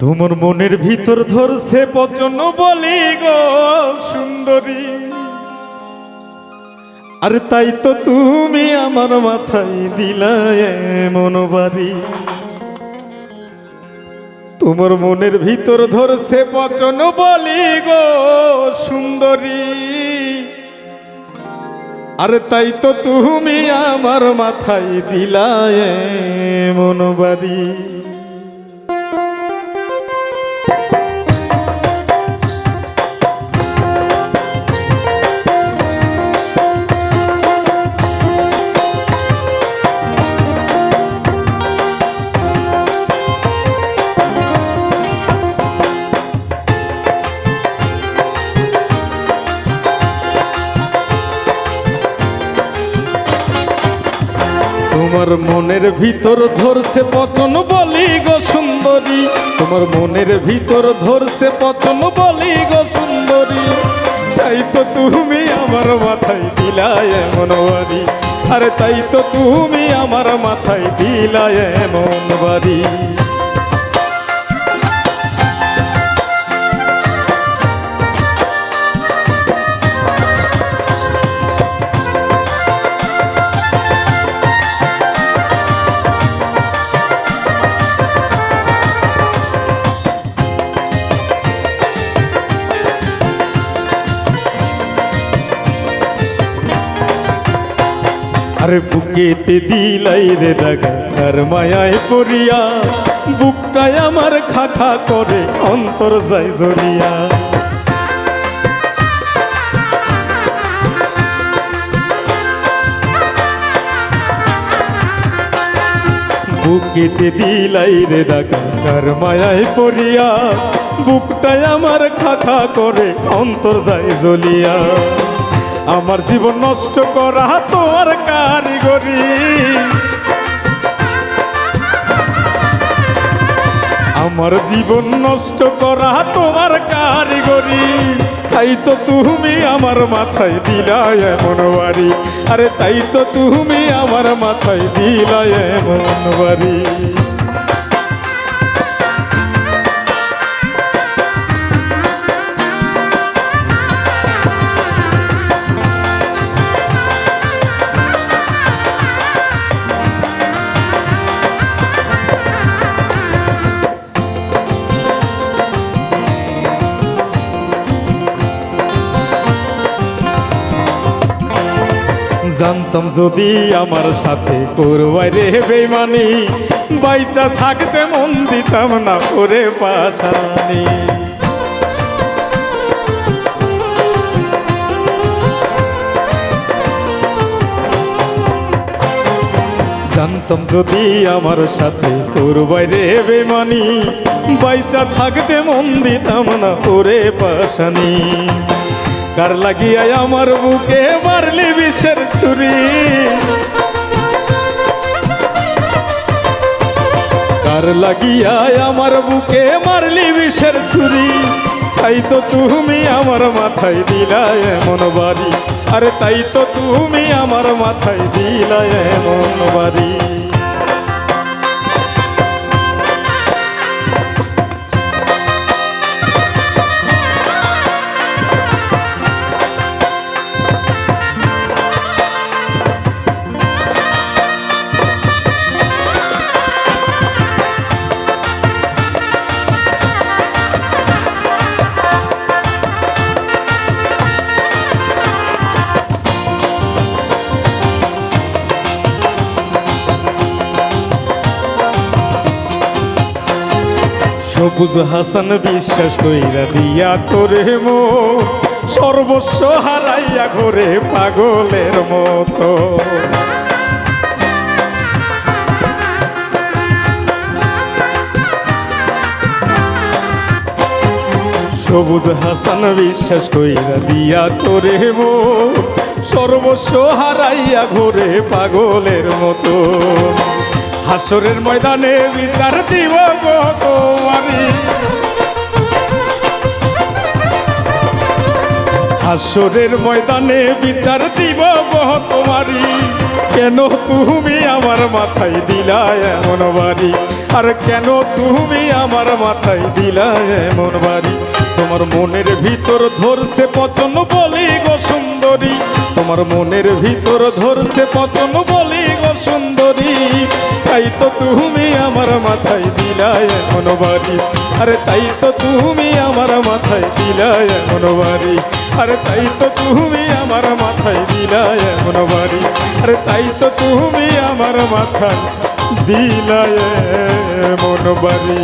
তোমার মনের ভিতর ধরছে পচন বলি গো সুন্দরী। আর তাই তো তুমি আমার মাথায় দিলায় মনোবারি তোমার মনের ভিতর ধরছে পচন বলি গো সুন্দরী। আর তাই তো তুমি আমার মাথায় দিলায় মনোবারি তোমার মনের ভিতর ধরছে পচন বলি গো সুন্দরী। তোমার মনের ভিতর ধরছে পচন বলি গো সুন্দরী। তাই তো তুমি আমার মাথায় দিলায় এমন বাড়ি। আরে তাই তো তুমি আমার মাথায় দিলায় এমন বাড়ি। আরে বুকেতে দিলাই রে দাগা, আর মায়ায় পড়িয়া বুকটায় আমার খাখা করে, অন্তর যাই জড়িয়া। বুকেতে দিলাই রে দাগা কার মায়ায় পড়িয়া বুকটায় আমার খাখা করে, অন্তর যায় জ্বলিয়া আমার জীবন নষ্ট করা তোমার কারিগরি। আমার জীবন নষ্ট করা তোমার কারিগরি। তাই তো তুমি আমার মাথায় দিলায় এমন আরে তাই তো তুমি আমার মাথায় দিলায় এমন বাড়ি। জানতাম যদি আমার সাথে করবাই রে বেমানি বাইচা থাকতে মন দিতাম না ওরে পাশানি। জানতাম যদি আমার সাথে করবাই রে বেমানি বাইচা থাকতে মন দিতাম না ওরে পাশানি। কার লাগিয়ায় আমার বুকে মারলি বিষের ছুরি। কার লাগিয়ায় আমার বুকে মারলি বিষের ছুরি। তাই তো তুমি আমার মাথায় দিলায় এমন বাড়ি। আরে তাই তো তুমি আমার মাথায় দিলায় এমন বাড়ি। সবুজ হাসান বিশ্বাস কইরা দিয়া তোরে মো সর্বস্ব হারাইয়া ঘরে পাগলের মতো। সবুজ হাসান বিশ্বাস কইরা দিয়া তোরে মো সর্বস্ব হারাইয়া ঘরে পাগলের মতো। হাসরের ময়দানে বিচার দিব গো তোমারি হাসরের ময়দানে বিচার দিব তোমারি। কেন তুমি আমার মাথায় দিলা এমন বাড়ি? আর কেন তুমি আমার মাথায় দিলা এমন বাড়ি? তোমার মনের ভিতর ধরছে পচন বলি গো সুন্দরী। তোমার মনের ভিতর ধরছে পচন বলি গো তাই তো তুমি আমার মাথায় দিলায় এখনও বাড়ি আরে তাই তো তুমি আমার মাথায় দিলায় এখনও বাড়ি আরে তাই তো তুমি আমার মাথায় দিলায় এখনও বাড়ি আরে তাই তো তুমি আমার মাথায় দিলায় বাড়ি